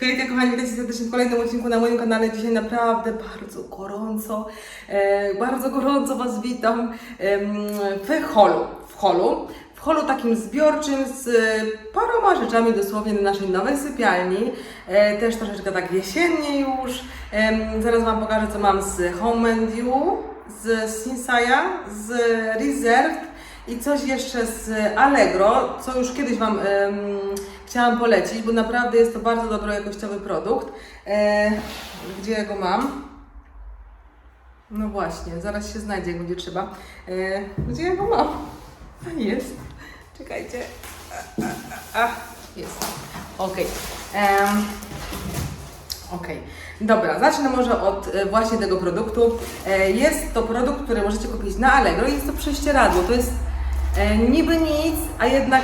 Hejka kochani, witajcie serdecznie w kolejnym odcinku na moim kanale. Dzisiaj naprawdę bardzo gorąco, e, bardzo gorąco Was witam em, w holu. W holu. W holu takim zbiorczym z e, paroma rzeczami dosłownie na naszej nowej sypialni. E, też troszeczkę tak jesiennie już. Em, zaraz Wam pokażę co mam z Home and You, z Sinsaya, z Reserved i coś jeszcze z Allegro, co już kiedyś Wam em, chciałam polecić, bo naprawdę jest to bardzo dobro jakościowy produkt. E, gdzie go mam? No właśnie, zaraz się znajdzie, jak będzie trzeba. E, gdzie ja go mam? Jest. Czekajcie. A, a, a, jest. Okej. Em, Okej, dobra, zacznę może od e, właśnie tego produktu. E, Jest to produkt, który możecie kupić na Allegro. Jest to prześcieradło. To jest e, niby nic, a jednak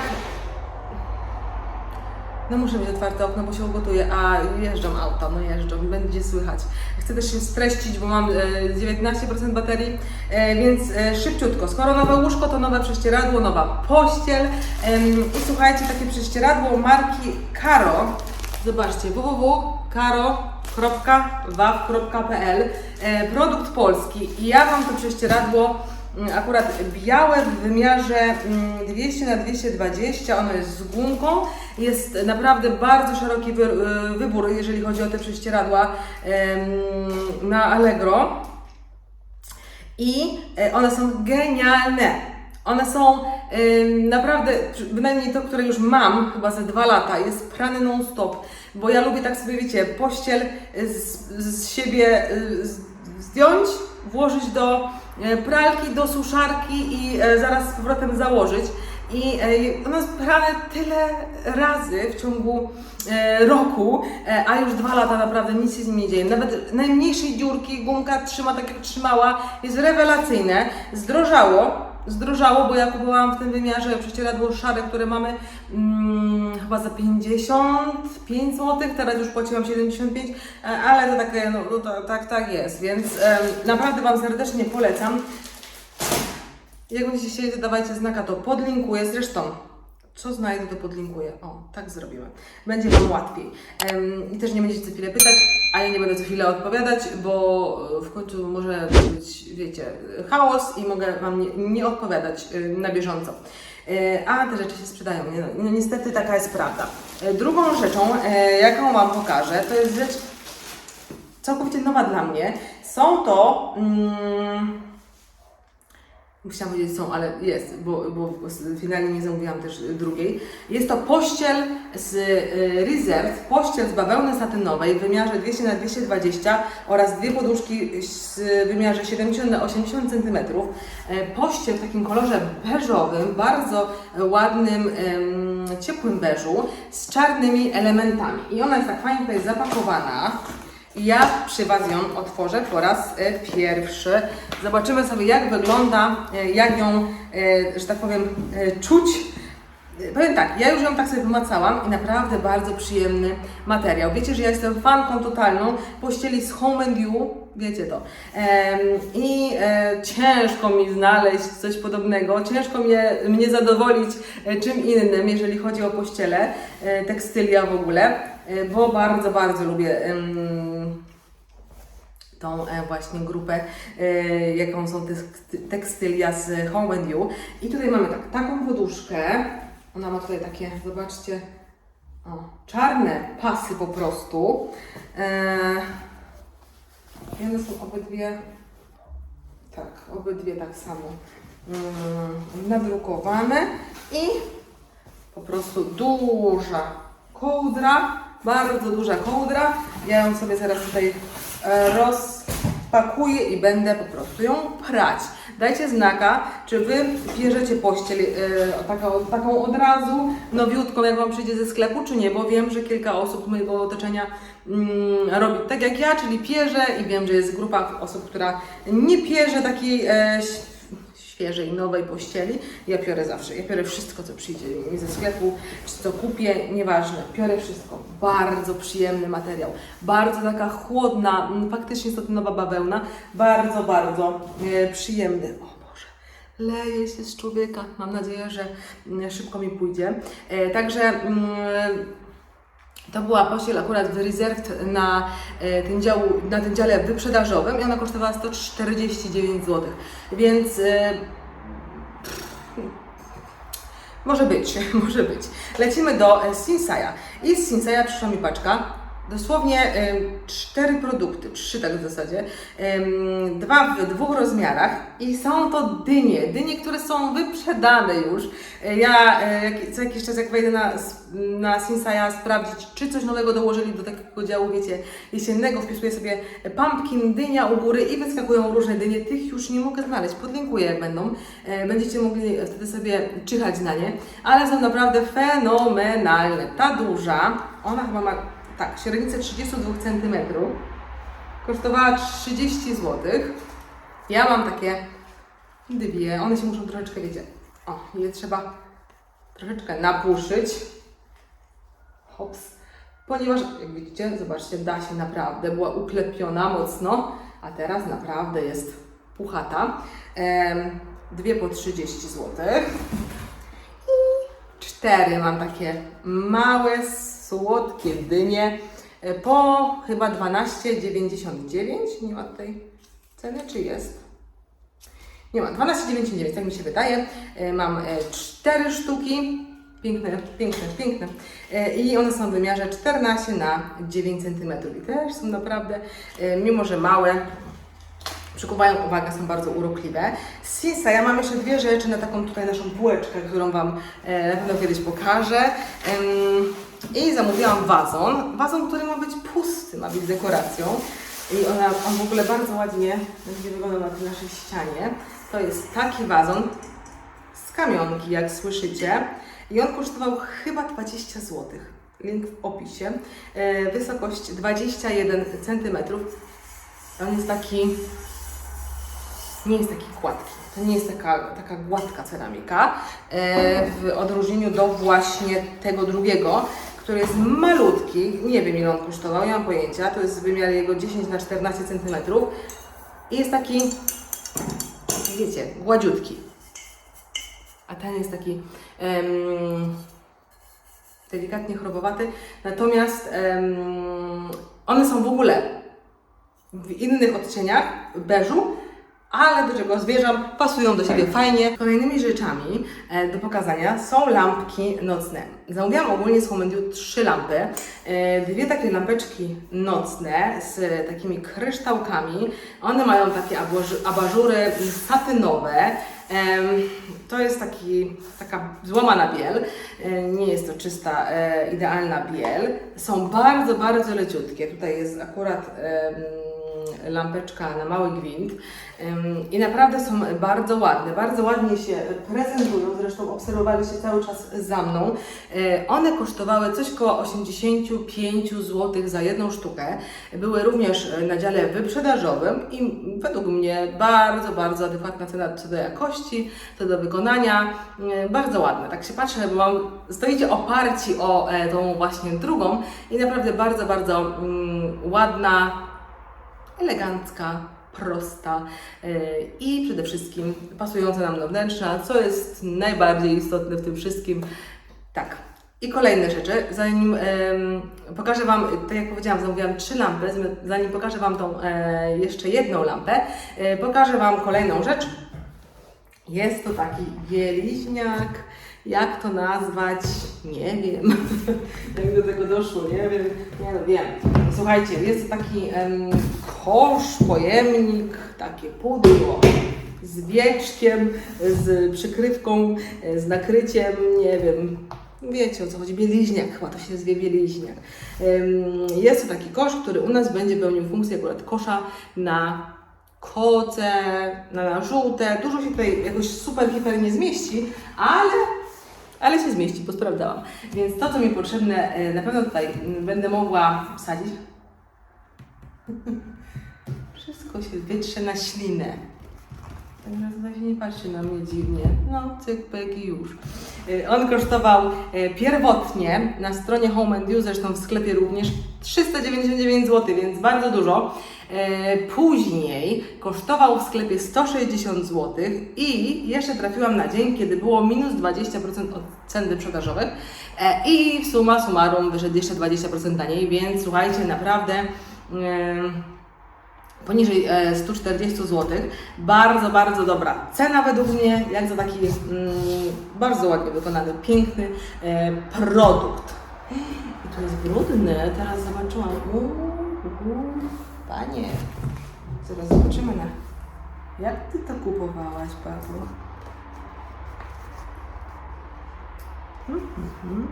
no muszę mieć otwarte okno, bo się ugotuję, a jeżdżą auta, no jeżdżą, będzie słychać. Chcę też się streścić, bo mam e, 19% baterii, e, więc e, szybciutko. Skoro nowe łóżko, to nowe prześcieradło, nowa pościel. I słuchajcie, takie prześcieradło marki Caro. Zobaczcie, www.caro.waw.pl e, Produkt polski i ja mam to prześcieradło akurat białe w wymiarze mm, 200 na 220 ono jest z gumką, jest naprawdę bardzo szeroki y, wybór, jeżeli chodzi o te prześcieradła na Allegro. I e, one są genialne. One są naprawdę, bynajmniej to, które już mam chyba ze dwa lata, jest prany non-stop, bo ja lubię tak sobie, wiecie, pościel z, z siebie y, zdjąć, włożyć do pralki, do suszarki i e, zaraz z powrotem założyć. I e, one jest prane tyle razy w ciągu e, roku, e, a już dwa lata naprawdę nic się z nim nie dzieje. Nawet najmniejszej dziurki gumka trzyma tak jak trzymała, jest rewelacyjne. Zdrożało, zdrożało, bo ja kupowałam w tym wymiarze prześcieradło szare, które mamy mm, chyba za 55 zł, teraz już płaciłam 75, e, ale to takie, no, no to, tak, tak jest, więc naprawdę Wam serdecznie polecam. Jak będziecie chcieli, to dawajcie znaka, to podlinkuję. Zresztą, co znajdę, to podlinkuję. O, tak zrobiłem. Będzie Wam łatwiej. I też nie będziecie co chwilę pytać, a ja nie będę co chwilę odpowiadać, bo e, w końcu może być, wiecie, chaos i mogę Wam nie, nie odpowiadać e, na bieżąco. E, A te rzeczy się sprzedają. Nie, no, niestety taka jest prawda. Drugą rzeczą, jaką Wam pokażę, to jest rzecz całkowicie nowa dla mnie. Są to. Mm, Musiałam powiedzieć są, ale jest, bo, bo finalnie nie zamówiłam też drugiej. Jest to pościel z y, Reserve, pościel z bawełny satynowej w wymiarze 200 na 220 oraz dwie poduszki z wymiarze 70 na 80 cm. E, Pościel w takim kolorze beżowym, bardzo ładnym, ciepłym beżu z czarnymi elementami. I ona jest tak fajnie tutaj zapakowana. Ja przy Was ją otworzę po raz e, pierwszy. Zobaczymy sobie, jak wygląda, e, jak ją, e, że tak powiem, czuć. Powiem tak, ja już ją tak sobie wymacałam i naprawdę bardzo przyjemny materiał. Wiecie, że ja jestem fanką totalną pościeli z Home and You, wiecie to. I ciężko mi znaleźć coś podobnego, ciężko mnie, mnie zadowolić czym innym, jeżeli chodzi o pościele, tekstylia w ogóle, bo bardzo, bardzo lubię tą e, właśnie grupę, e, jaką są tekst- tekstylia z Home and You. I tutaj mamy tak, taką poduszkę. Ona ma tutaj takie, zobaczcie, o, czarne pasy po prostu. One są obydwie, tak, obydwie tak samo mm, nadrukowane. I po prostu duża kołdra, bardzo duża kołdra. Ja ją sobie zaraz tutaj e, rozpakuję i będę po prostu ją prać. Dajcie znaka, czy Wy bierzecie pościel e, taką, taką od razu, nowiutką, jak Wam przyjdzie ze sklepu, czy nie, bo wiem, że kilka osób mojego otoczenia mm, robi tak jak ja, czyli pierze i wiem, że jest grupa osób, która nie pierze takiej e, świeżej, nowej pościeli. Ja piorę zawsze. Ja piorę wszystko, co przyjdzie mi ze sklepu, czy co kupię, nieważne. Piorę wszystko. Bardzo przyjemny materiał. Bardzo taka chłodna, mm, faktycznie satynowa bawełna. Bardzo, bardzo e, przyjemny. Leje się z człowieka. Mam nadzieję, że mm, szybko mi pójdzie. E, także mm, To była pościel akurat w Reserved na, e, tym działu, na tym dziale wyprzedażowym i ona kosztowała 149 zł. Więc e, może być, może być. Lecimy do e, Sinsaya. I z Sinsaya przyszła mi paczka. Dosłownie cztery produkty, trzy tak w zasadzie. Dwa w dwóch rozmiarach i są to dynie. Dynie, które są wyprzedane już. E, Ja e, co jakiś czas jak wejdę na, na Sinsaya sprawdzić, czy coś nowego dołożyli do takiego działu, wiecie, jesiennego, wpisuję sobie pumpkin, dynia u góry i wyskakują różne dynie. Tych już nie mogę znaleźć. Podlinkuję będą. E, Będziecie mogli wtedy sobie czyhać na nie. Ale są naprawdę fenomenalne. Ta duża, ona chyba ma tak, średnicę 32 cm. Kosztowała 30 zł. Ja mam takie dwie. One się muszą troszeczkę, wiecie, o, je trzeba troszeczkę napuszyć. Hops. Ponieważ, jak widzicie, zobaczcie, da się naprawdę, była uklepiona mocno, a teraz naprawdę jest puchata. Em, dwie po 30 zł. I cztery mam takie małe, słodkie dynie e, po chyba 12,99. Nie ma tutaj ceny, czy jest? Nie ma, 12,99, tak mi się wydaje. E, Mam e, cztery sztuki. Piękne, piękne, piękne. I one są w wymiarze 14 na 9 cm. I też są naprawdę, mimo że małe, przykuwają uwagę, są bardzo urokliwe. Z Sinsa ja mam jeszcze dwie rzeczy na taką tutaj naszą półeczkę, którą Wam na pewno kiedyś pokażę. I zamówiłam wazon. Wazon, który ma być pusty, ma być dekoracją. I ona, on w ogóle bardzo ładnie będzie wyglądał na tej naszej ścianie. To jest taki wazon z kamionki, jak słyszycie. I on kosztował chyba 20 zł. Link w opisie. E, wysokość 21 cm. On jest taki nie jest taki gładki. To nie jest taka, taka gładka ceramika. E, w odróżnieniu do właśnie tego drugiego, który jest malutki. Nie wiem ile on kosztował, nie mam pojęcia. To jest wymiar jego 10 na 14 cm. I jest taki, wiecie, gładziutki. A ten jest taki delikatnie chrobowaty. Natomiast one są w ogóle w innych odcieniach beżu, ale do czego zwierzam, pasują do siebie fajnie. Kolejnymi rzeczami e, do pokazania są lampki nocne. Zamówiłam ogólnie z Home and You trzy lampy. E, Dwie takie lampeczki nocne z takimi kryształkami. One mają takie abaż- abażury satynowe. To jest taki, taka złamana biel, E, nie jest to czysta, idealna biel. Są bardzo, bardzo leciutkie. Tutaj jest akurat lampeczka na mały gwint i naprawdę są bardzo ładne, bardzo ładnie się prezentują, zresztą obserwowaliście cały czas za mną. E, One kosztowały coś koło 85 zł za jedną sztukę. Były również na dziale wyprzedażowym i według mnie bardzo, bardzo adekwatna cena co do jakości, co do wykonania. E, Bardzo ładne. Tak się patrzę, bo mam, stoicie oparci o e, tą właśnie drugą i naprawdę bardzo, bardzo mm, ładna, elegancka, prosta yy, i przede wszystkim pasująca nam do wnętrza, co jest najbardziej istotne w tym wszystkim. Tak. I kolejne rzeczy, zanim pokażę Wam, tak jak powiedziałam, zamówiłam trzy lampy, zanim pokażę Wam tą e, jeszcze jedną lampę, e, pokażę Wam kolejną rzecz. Jest to taki bieliźniak. Jak to nazwać? Nie wiem. Jak do tego doszło, nie wiem. Nie no, wiem. Słuchajcie, jest taki kosz, pojemnik, takie pudło z wieczkiem, z przykrywką, e, z nakryciem, nie wiem. Wiecie o co chodzi, bieliźniak, chyba to się zwie bieliźniak. Jest to taki kosz, który u nas będzie pełnił funkcję akurat kosza na koce, na, na żółte. Dużo się tutaj jakoś super, hiper nie zmieści, ale, ale się zmieści, bo sprawdzałam. Więc to, co mi potrzebne, e, na pewno tutaj mm, będę mogła wsadzić. Wszystko się wytrze na ślinę. Także tutaj się nie patrzy na mnie dziwnie. No, cyk, pyk i już. Y, On kosztował pierwotnie na stronie Home and You, zresztą w sklepie również 399 zł, więc bardzo dużo. E, później kosztował w sklepie 160 zł i jeszcze trafiłam na dzień, kiedy było minus 20% od cen wyprzedażowych e, i suma summarum wyszedł jeszcze 20% taniej, więc słuchajcie, naprawdę... poniżej e, 140 zł. Bardzo, bardzo dobra cena według mnie, jak za taki mm, bardzo ładnie wykonany, piękny e, produkt. I to jest brudne, teraz zobaczyłam. Uuu, uuu, panie, zaraz zobaczymy na... Jak Ty to kupowałaś, Pawło? Mhm.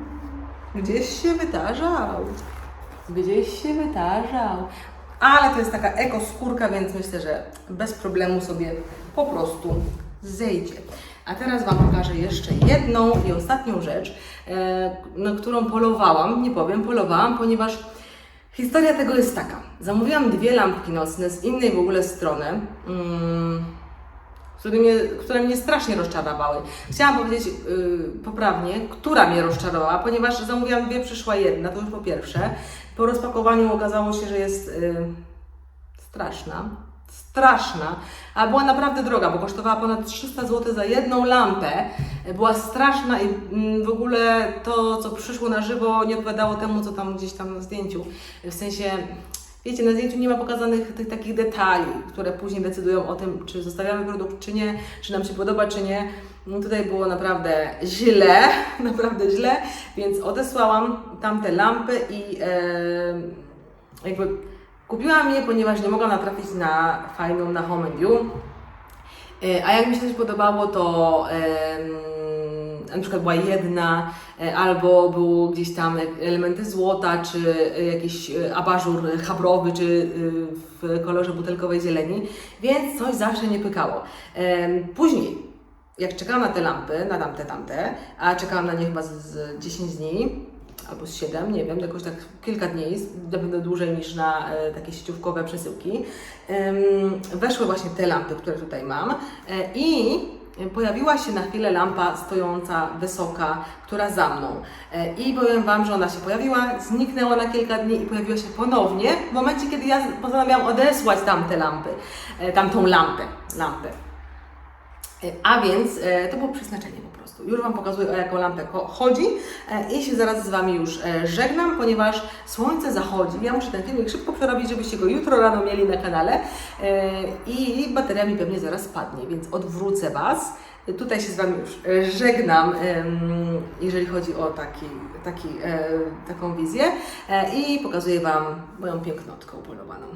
Gdzieś się wydarzał. Gdzieś się wydarzał. Ale to jest taka eko skórka, więc myślę, że bez problemu sobie po prostu zejdzie. A teraz Wam pokażę jeszcze jedną i ostatnią rzecz, e, na którą polowałam. Nie powiem, polowałam, ponieważ historia tego jest taka. Zamówiłam dwie lampki nocne z innej w ogóle strony. Mm, które mnie, które mnie strasznie rozczarowały. Chciałam powiedzieć yy, poprawnie, która mnie rozczarowała, ponieważ zamówiłam dwie, przyszła jedna, to już po pierwsze. Po rozpakowaniu okazało się, że jest yy, straszna. Straszna, a była naprawdę droga, bo kosztowała ponad 300 zł za jedną lampę. Była straszna i mm, w ogóle to, co przyszło na żywo, nie odpowiadało temu, co tam gdzieś tam na zdjęciu. W sensie, wiecie, na zdjęciu nie ma pokazanych tych takich detali, które później decydują o tym, czy zostawiamy produkt, czy nie, czy nam się podoba, czy nie. No tutaj było naprawdę źle, naprawdę źle, więc odesłałam tamte lampy i e, jakby kupiłam je, ponieważ nie mogłam natrafić na fajną na Home. E, A jak mi się coś podobało, to na przykład była jedna, e, albo było gdzieś tam elementy złota, czy e, jakiś e, abażur chabrowy, czy w kolorze butelkowej zieleni, więc coś zawsze nie pykało. Później, jak czekałam na te lampy, na tamte, tamte, a czekałam na nie chyba z 10 dni, albo z 7, nie wiem, jakoś tak kilka dni, na pewno dłużej niż na e, takie sieciówkowe przesyłki. Weszły właśnie te lampy, które tutaj mam e, i pojawiła się na chwilę lampa stojąca wysoka, która za mną. E, I powiem Wam, że ona się pojawiła, zniknęła na kilka dni i pojawiła się ponownie w momencie, kiedy ja postanowiłam odesłać tamte lampy, tamtą lampę, lampę. A więc to było przeznaczenie po prostu. Już Wam pokazuję o jaką lampę chodzi e, i się zaraz z Wami już e, żegnam, ponieważ słońce zachodzi. Ja muszę ten filmik szybko przerobić, żebyście go jutro rano mieli na kanale e, i bateria mi pewnie zaraz spadnie, więc odwrócę Was. E, Tutaj się z Wami już e, żegnam, jeżeli chodzi o taki, taki, e, taką wizję e, i pokazuję Wam moją pięknotkę upolowaną.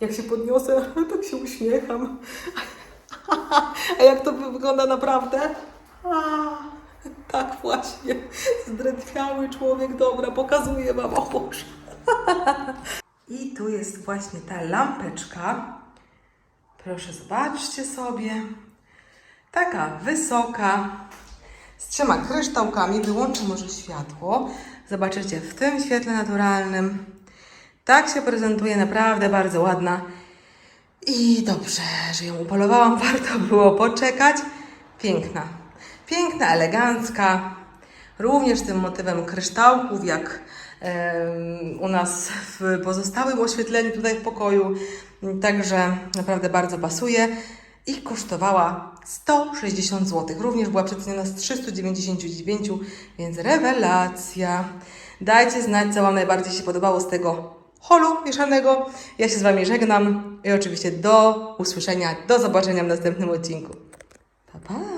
Jak się podniosę, tak się uśmiecham. A jak to wygląda naprawdę? A, tak właśnie. Zdrętwiały człowiek. Dobra, pokazuję Wam. O Boże. I tu jest właśnie ta lampeczka. Proszę, zobaczcie sobie. Taka wysoka, z trzema kryształkami. Wyłączę może światło. Zobaczycie w tym świetle naturalnym. Tak się prezentuje, naprawdę bardzo ładna. I dobrze, że ją upolowałam, warto było poczekać. Piękna, piękna, elegancka, również tym motywem kryształków, jak u nas w pozostałym oświetleniu tutaj w pokoju. Także naprawdę bardzo pasuje i kosztowała 160 zł. Również była przeceniona z 399, więc rewelacja. Dajcie znać, co Wam najbardziej się podobało z tego holu mieszanego. Ja się z Wami żegnam i oczywiście do usłyszenia, do zobaczenia w następnym odcinku. Pa, pa!